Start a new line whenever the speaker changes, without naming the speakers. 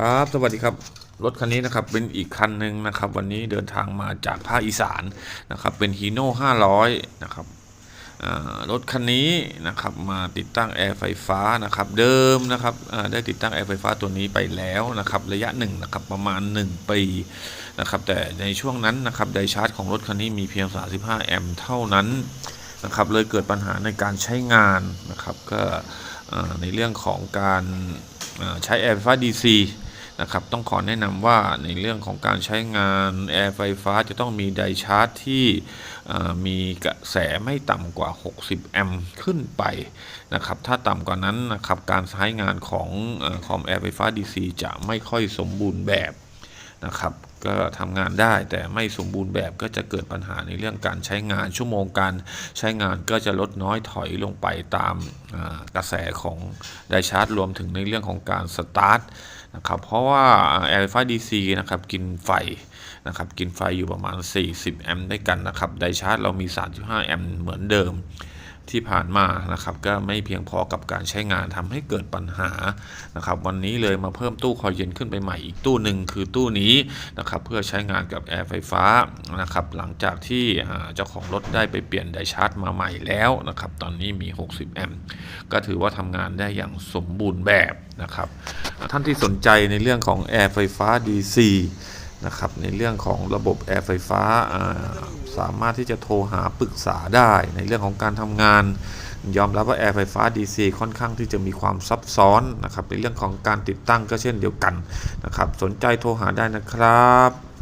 ครับ สวัสดีครับ รถคันนี้นะครับ เป็นอีกคันหนึ่งนะครับ วันนี้เดินทางมาจากภาคอีสานนะครับ เป็นฮีโน่500 นะครับรถคันนี้นะครับมาติดตั้งแอร์ไฟฟ้านะครับ เดิมนะครับได้ติดตั้งแอร์ไฟฟ้าตัวนี้ไปแล้วนะครับ ระยะหนึ่งนะครับประมาณ 1 ปีนะครับ แต่ในช่วงนั้นนะครับไดชาร์จของรถคันนี้มีเพียง 35 แอมป์เท่านั้นนะครับเลยเกิดปัญหาในการใช้งานนะครับ ก็ในเรื่องของการใช้แอร์ไฟฟ้า DC นะครับต้องขอแนะนำว่าในเรื่องของการใช้งานแอร์ไฟฟ้าจะต้องมีไดชาร์จที่มีกระแสไม่ต่ำกว่า 60 แอมป์ขึ้นไปนะครับถ้าต่ำกว่านั้นนะครับการใช้งานของเออคอมแอร์ไฟฟ้า DC จะไม่ค่อยสมบูรณ์แบบ นะครับ ก็ทำงานได้แต่ไม่สมบูรณ์แบบก็จะเกิดปัญหาในเรื่องการใช้งานชั่วโมงการใช้งานก็จะลดน้อยถอยลงไปตามกระแสของไดชาร์จรวมถึงในเรื่องของการสตาร์ทนะครับเพราะว่าแอร์ไฟา DC นะครับกินไฟนะครับกินไฟอยู่ประมาณ 40 แอมป์ด้วยกันนะครับไดชาร์จเรามี 35 แอมป์เหมือนเดิม ที่ผ่านมานะครับก็ไม่เพียงพอกับการใช้งานทำให้เกิดปัญหานะครับวันนี้เลยมาเพิ่มตู้คอยเย็นขึ้นไปใหม่อีกตู้หนึ่งคือตู้นี้นะครับเพื่อใช้งานกับแอร์ไฟฟ้านะครับหลังจากที่เจ้าของรถได้ไปเปลี่ยนไดชาร์จมาใหม่แล้วนะครับตอนนี้มี 60 แอมป์ก็ถือว่าทำงานได้อย่างสมบูรณ์แบบนะครับท่านที่สนใจในเรื่องของแอร์ไฟฟ้า DC นะครับในเรื่องของระบบแอร์ไฟฟ้าสามารถที่จะโทรหาปรึกษาได้ในเรื่องของการทำงาน ยอมรับว่าแอร์ไฟฟ้า DC ค่อนข้างที่จะมีความซับซ้อนนะครับในเรื่องของการติดตั้งก็เช่นเดียวกันนะครับสนใจโทรหาได้นะครับ